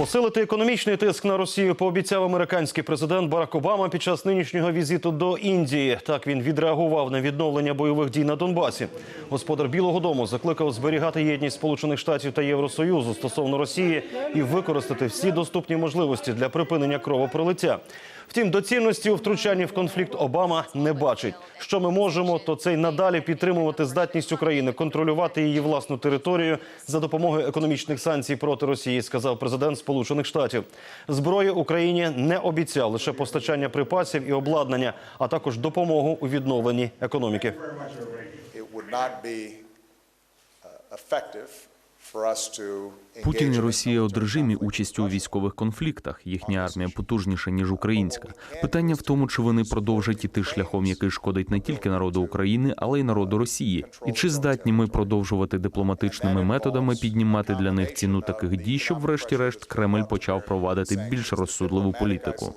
Посилити економічний тиск на Росію пообіцяв американський президент Барак Обама під час нинішнього візиту до Індії. Так він відреагував на відновлення бойових дій на Донбасі. Господар Білого Дому закликав зберігати єдність Сполучених Штатів та Євросоюзу стосовно Росії і використати всі доступні можливості для припинення кровопролиття. Втім, доцільності у втручанні в конфлікт Обама не бачить. Що ми можемо, то це й надалі підтримувати здатність України контролювати її власну територію за допомогою економічних санкцій проти Росії, сказав президент Сполучених Штатів. Зброї Україні не обіцяв лише постачання припасів і обладнання, а також допомогу у відновленні економіки. Путін і Росія одержимі участю у військових конфліктах. Їхня армія потужніша ніж українська. Питання в тому, чи вони продовжать іти шляхом, який шкодить не тільки народу України, але й народу Росії. І чи здатні ми продовжувати дипломатичними методами піднімати для них ціну таких дій, щоб, врешті-решт, Кремль почав провадити більш розсудливу політику.